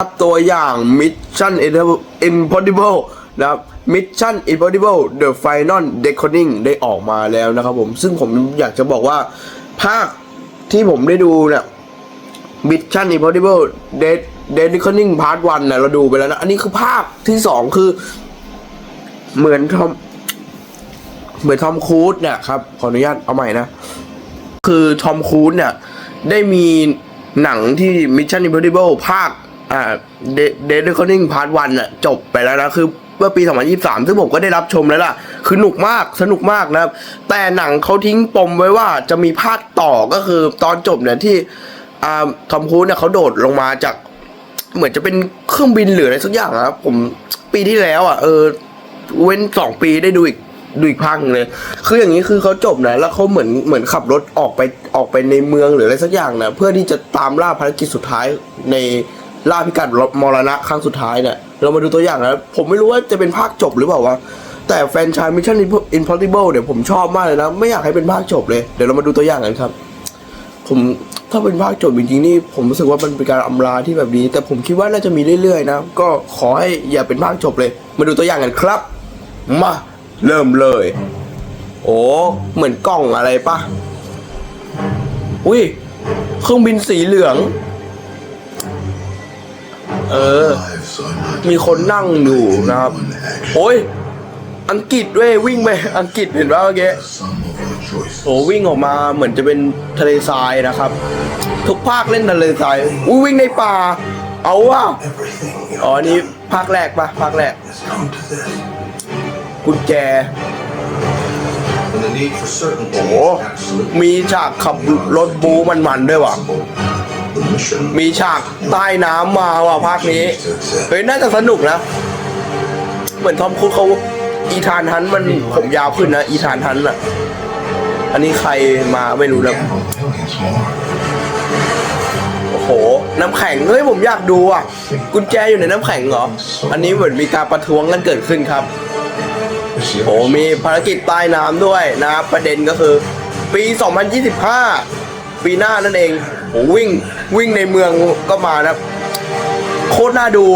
ครับตัวอย่าง Mission Impossible นะครับ Mission Impossible The Final Decoding ได้ออกมาแล้วนะครับผม ซึ่งผมอยากจะบอกว่า ภาคที่ผมได้ดูเนี่ย Mission Impossible Dead Dead Reckoning Part 1นะเราดูไปแล้วนะ อันนี้คือภาคที่สองคือ เหมือนทอมเหมือนทอมครูซเนี่ยครับ ขออนุญาตเอาใหม่นะ คือทอมครูซเนี่ย ได้มีหนังที่ Mission Impossible ภาค อ่า Dead Reckoning Part 1อะจบไปแล้วนะ คือเมื่อปี 2023 ซึ่งผมก็ได้รับชมแล้วล่ะ คือหนุกมาก สนุกมากนะครับ แต่หนังเขาทิ้งปมไว้ว่าจะมีภาคต่อก็คือตอนจบเนี่ยที่อ่าทอมครูซเนี่ยเขาโดดลงมาจาก เหมือนจะเป็นเครื่องบินหรืออะไรสักอย่างนะครับผมปีที่แล้วอะเออเว้นสองปีได้ดูอีกดูอีกภาคหนึ่งเลย คืออย่างนี้คือเขาจบนะ แล้วเขาเหมือนเหมือนขับรถออกไปออกไปในเมืองหรืออะไรสักอย่างนะเพื่อที่จะตามล่าภารกิจสุดท้ายใน ล่าพิกัดมรณะครั้งสุดท้ายเนี่ยเรามาดูตัวอย่างนะผมไม่รู้ว่าจะเป็นภาคจบหรือเปล่าวะแต่แฟนชาย Mission Impossible เนี่ยผมชอบมากเลยนะ ไม่อยากให้เป็นภาคจบเลย เดี๋ยวเรามาดูตัวอย่างกันครับ ผมถ้าเป็นภาคจบจริงๆนี่ผมรู้สึกว่ามันเป็นการอำลาที่แบบนี้ แต่ผมคิดว่าน่าจะมีเรื่อยๆนะ ก็ขอให้อย่าเป็นภาคจบเลย มาดูตัวอย่างกันครับ มาเริ่มเลย โอ้เหมือนกล้องอะไรปะอุ้ยเครื่องบินสีเหลือง เออ มีคนนั่งอยู่นะครับ โอ้ย อังกฤษด้วยวิ่งไป อังกฤษเห็นป่ะเมื่อกี้โอ้วิ่งออกมาเหมือนจะเป็นทะเลทรายนะครับ ทุกภาคเล่นทะเลทรายอุ้ยวิ่งในป่า เอาว่ะอ๋อนนี้ภาคแรกปะภาคแรกกุญแจโอ้มีฉากขับรถบูมันๆด้วยว่ะ มีฉากใต้น้ำมาว่ะภาคนี้ เฮ้ย น่าจะสนุกนะ เหมือนทอมครูซเขาอีธานฮันต์มันผมยาวขึ้นนะ อีธานฮันต์อะ อันนี้ใครมาไม่รู้นะโอ้โห น้ำแข็ง เฮ้ย ผมอยากดูอะ กุญแจอยู่ในน้ำแข็งเหรอ อันนี้เหมือนมีการประท้วงกันเกิดขึ้นครับโอ้มีภารกิจใต้น้ำด้วยนะครับประเด็นก็คือ ปี 2025 ปีหน้านั่นเองโอ้วิ่งวิ่งในเมืองก็มานะโคตรน่าดู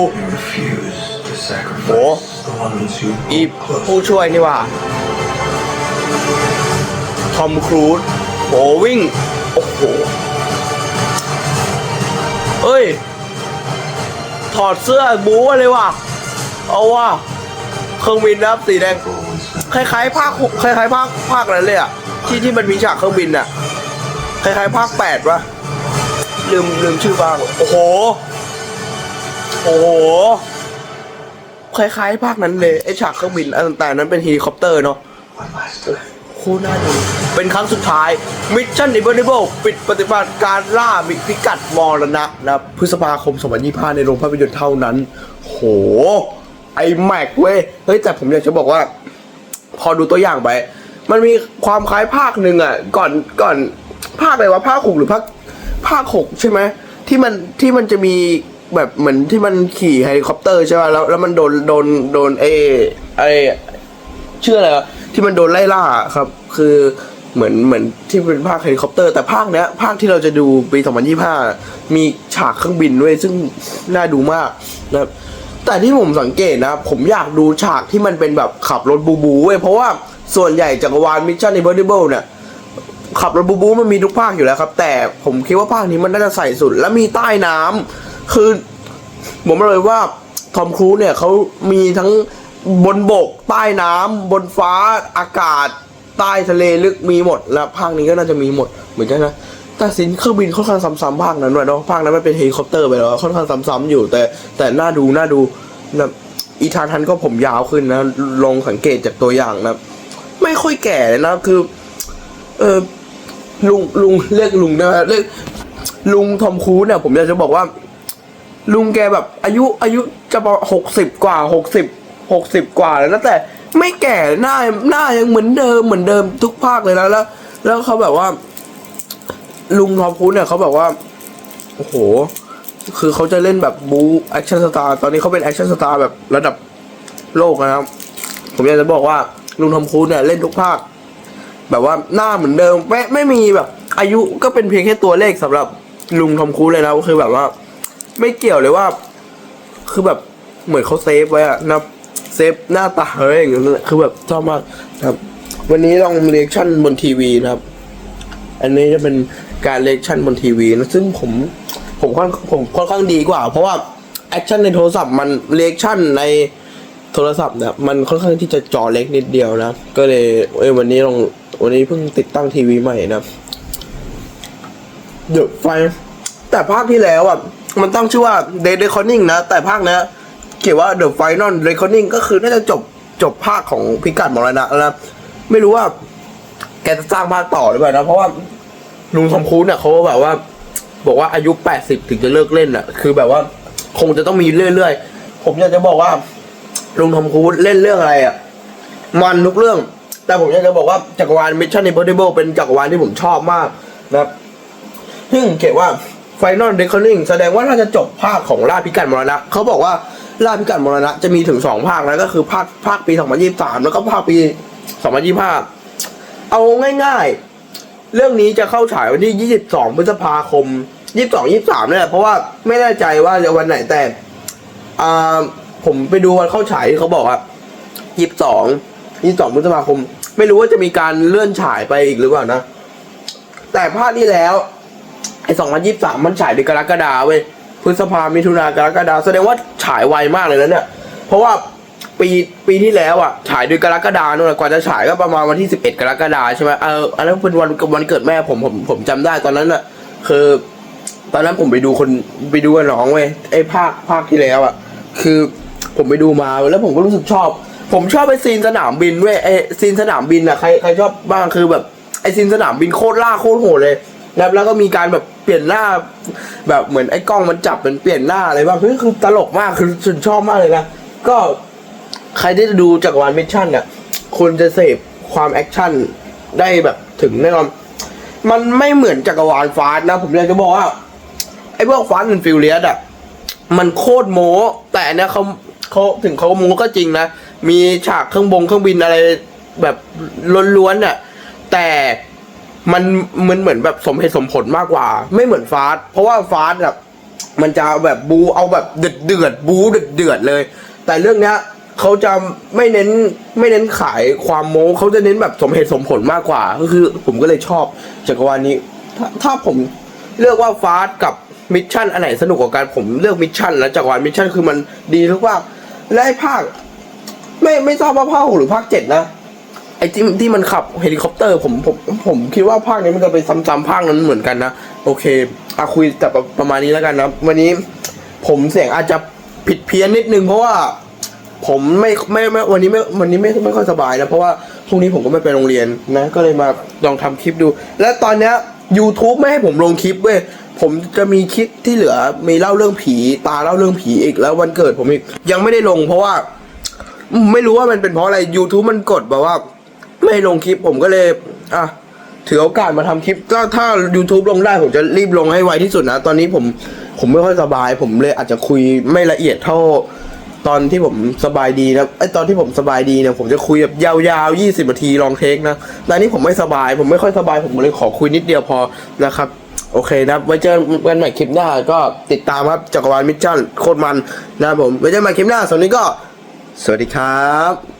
โอ้อีผู้ช่วยนี่ว่าทอมครูซโอ้วิ่ง โอ้โหเอ้ย ถอดเสื้อบู๊เลยว่ะ เอาว่ะเครื่องบินนะครับสีแดง คล้ายๆภาคคล้ายๆภาคภาคนั้นเลยอะที่ที่มันมีฉากเครื่องบินอะ คล้ายๆภาคแปดวะลืมลืมชื่อภาคโอ้โห โอ้โห คล้ายๆภาคนั้นเลยไอฉากเครื่องบินอันต่างๆนั้นเป็นเฮลิคอปเตอร์เนาะโคตรน่าดูเป็นครั้งสุดท้าย Mission Impossible ปิดปฏิบัติการล่ามิพิกัดมรณะนะครับพฤษภาคม 2025 ในโรงภาพยนตร์เท่านั้น โห ไอแม็กเว้ย เฮ้ย แต่ผมอยากจะบอกว่า พอดูตัวอย่างไป มันมีความคล้ายภาคหนึ่งอะ ก่อนก่อน ภาคอะไรวะภาคหกหรือภาคภาคหกใช่ไหมที่มันที่มันจะมีแบบเหมือนที่มันขี่เฮลิคอปเตอร์ใช่ป่ะแล้วแล้วมันโดนโดนโดนไอไอชื่ออะไรที่มันโดนไล่ล่าครับ คือเหมือนเหมือนที่เป็นภาคเฮลิคอปเตอร์แต่ภาคเนี้ยภาคที่เราจะดูปี 2025 มีฉากเครื่องบินด้วยซึ่งน่าดูมากนะครับแต่ที่ผมสังเกตนะผมอยากดูฉากที่มันเป็นแบบขับรถบูบูเว้ยเพราะว่าส่วนใหญ่จักรวาล Mission Impossible เนี่ย ขับรถบูบูมันมีทุกภาคอยู่แล้วครับ แต่ผมคิดว่าภาคนี้มันน่าจะใส่สุด และมีใต้น้ำคือผมบอกเลยว่าทอมครูซเนี่ยเขามีทั้งบนบก ใต้น้ำบนฟ้าอากาศ ใต้ทะเลลึกมีหมด และภาคนี้ก็น่าจะมีหมดเหมือนกันนะแต่สินเครื่องบินค่อนข้างซ้ำๆภาคนั้นด้วยเนาะภาคนั้นมันเป็นเฮลิคอปเตอร์ไปแล้วค่อนข้างซ้ำๆอยู่ แต่แต่น่าดูน่าดูนะอีธานทันก็ผมยาวขึ้นนะลองสังเกตจากตัวอย่างนะ ไม่ค่อยแก่เลยนะคือ เออ ลุงลุงเรียกลุงนะเรียกลุงทอมครูซเนี่ย ผมอยากจะบอกว่า ลุงแกแบบอายุอายุจะประมาณหกสิบกว่าหกสิบหกสิบกว่าแล้วนะแต่ไม่แก่หน้าหน้ายังเหมือนเดิมเหมือนเดิมทุกภาคเลยนะแล้ว แล้วเขาแบบว่า ลุงทอมครูซเนี่ยเขาแบบว่าโอ้โห คือเขาจะเล่นแบบบูแอคชั่นสตาร์ตอนนี้เขาเป็นแอคชั่นสตาร์แบบระดับโลกนะครับ ผมอยากจะบอกว่าลุงทอมครูซเนี่ยเล่นทุกภาค แบบว่าหน้าเหมือนเดิมไม่ไม่มีแบบ อายุก็เป็นเพียงแค่ตัวเลขสำหรับลุงทอมครูซเลยนะก็คือแบบว่า ไม่เกี่ยวเลยว่า คือแบบเหมือนเขาเซฟไว้อะนะเซฟหน้าตาอะไรอย่างเงี้ยคือแบบชอบมากครับ วันนี้ลองเรียกชั่นบนทีวีนะครับ อันนี้จะเป็นการเรียกชั่นบนทีวีนะซึ่งผมผมค่อนผมค่อนข้างดีกว่า เพราะว่าแอคชั่นในโทรศัพท์มันเรียกชั่นใน โทรศัพท์เนี่ยมันค่อนข้างที่จะจอเล็กนิดเดียวนะ ก็เลยเอ้ยวันนี้ลองวันนี้เพิ่งติดตั้งทีวีใหม่นะเดอะไฟ แต่ภาคที่แล้วอะ มันตั้งชื่อว่า Dead Reckoning นะ แต่ภาคเนี้ยเขียนว่า The Final Reckoning ก็คือน่าจะจบจบภาคของพิกัดมรณะแล้วนะไม่รู้ว่า แกจะสร้างภาคต่อหรือเปล่านะ เพราะว่าลุงทมครูซเนี่ยเขาก็แบบว่า บอกว่าอายุ 80 ถึงจะเลิกเล่นอะ คือแบบว่าคงจะต้องมีเรื่อยๆ ผมอยากจะบอกว่า ลุงทอมครูซเล่นเรื่องอะไรอะ มันทุกเรื่อง แต่ผมอยากจะบอกว่าจักรวาล Mission Impossible เป็นจักรวาลที่ผมชอบมากนะครับซึ่งเขียนว่า Final Reckoning แสดงว่าน่าจะจบภาคของล่าพิกัดมรณะ เขาบอกว่าล่าพิกัดมรณะจะมีถึงสองภาคนะก็คือภาคภาคปี 2023 แล้วก็ภาคปี 2025 เอาง่ายๆ เรื่องนี้จะเข้าฉายวันที่ 22 พฤษภาคม 22 23เนี่ยเพราะว่าไม่แน่ใจว่าจะวันไหนแต่อ่า ผมไปดูวันเข้าฉายเขาบอกว่า22 22พฤษภาคม ไม่รู้ว่าจะมีการเลื่อนฉายไปอีกหรือเปล่านะ แต่ภาคที่แล้วไอ้2023มันฉายเดือนกรกฎาเว้ยพฤษภามิถุนากรกฎาแสดงว่าฉายไวมากเลยนะเนี่ย เพราะว่าปีปีที่แล้วอะฉายเดือนกรกฎานู่นกว่าจะฉายก็ประมาณวันที่11กรกฎาใช่ไหมเอออันนั้นเป็นวันวันเกิดแม่ผมผมผมจำได้ตอนนั้นอะ คือ ตอนนั้นผมไปดูคนไปดูกับน้องเว้ยไอ้ภาคภาคที่แล้วอะ คือ ผมไปดูมาแล้วผมก็รู้สึกชอบ ผมชอบไอซีนสนามบินเว้ยไอซีนสนามบินอะใครใครชอบบ้างคือแบบไอซีนสนามบินโคตรล่าโคตรโหดเลยนะครับแล้วก็มีการแบบเปลี่ยนหน้า แบบเหมือนไอ้กล้องมันจับเป็นเปลี่ยนหน้าอะไรบ้างคือคือตลกมากคือฉันชอบมากเลยนะก็ใครที่จะดูจักรวาลมิชชั่นเนี่ยคุณจะเสพความแอคชั่นได้แบบถึงแน่นอน มันไม่เหมือนจักรวาลฟาสนะ ผมอยากจะบอกว่า ไอ้พวกฟาสต์แอนฟิวเลียสอะ มันโคตรโม้ แต่เนี้ยเขา เขาถึงเขาโมก็จริงนะ มีฉากเครื่องบงเครื่องบินอะไรแบบล้วนๆน่ะ แต่มันมันเหมือนแบบสมเหตุสมผลมากกว่า ไม่เหมือนฟาสต์เพราะว่าฟาสต์แบบมันจะแบบบูเอาแบบเดือดเดือดบูเดือดเดือดเลย แต่เรื่องเนี้ยเขาจะไม่เน้นไม่เน้นขายความโม้เขาจะเน้นแบบสมเหตุสมผลมากกว่า ก็คือผมก็เลยชอบจักรวาลนี้ถ้าถ้าผมเลือกว่าฟาสต์กับมิชชั่นอันไหนสนุกกว่ากันผมเลือกมิชชั่นแล้วจักรวาลมิชชั่นคือมันดีทุกภา และไอ้ภาค ไม่ไม่ทราบว่าภาคหกหรือภาคเจ็ดนะไอ้ที่ที่มันขับเฮลิคอปเตอร์ผมผมผมคิดว่าภาคนี้มันจะไปซ้ำๆภาคนั้นเหมือนกันนะโอเคอะคุยแต่ประมาณนี้แล้วกันนะวันนี้ผมเสียงอาจจะผิดเพี้ยนนิดนึงเพราะว่าผมไม่ไม่ไม่วันนี้ไม่วันนี้ไม่ไม่ค่อยสบายนะเพราะว่าพรุ่งนี้ผมก็ไม่ไปโรงเรียนนะ ก็เลยมาลองทำคลิปดู และตอนเนี้ย YouTube ไม่ให้ผมลงคลิปเว้ย ผมจะมีคลิปที่เหลือมีเล่าเรื่องผี ตาเล่าเรื่องผีอีกแล้ววันเกิดผมอีกยังไม่ได้ลง เพราะว่า ไม่รู้ว่ามันเป็นเพราะอะไร YouTube มันกดแบบว่า ไม่ลงคลิปผมก็เลยอะถือโอกาสมาทำคลิปก็ถ้า YouTube ลงได้ผมจะรีบลงให้ไวที่สุดนะ ตอนนี้ผมผมไม่ค่อยสบาย ผมเลยอาจจะคุยไม่ละเอียดเท่า ตอนที่ผมสบายดีนะไอตอนที่ผมสบายดีเนี่ยผมจะคุยแบบยาวๆ20นาทีลองเทคนะแต่นนี้ผมไม่สบาย ผมไม่ค่อยสบายผมเลยขอคุยนิดเดียวพอนะครับ โอเคนะไว้เจอกันใหม่คลิปหน้าก็ติดตามครับจักรวาลมิชชั่นโคตรมันนะครับผมไว้เจอกันใหม่คลิปหน้าสวัสดีก็ สวัสดีครับ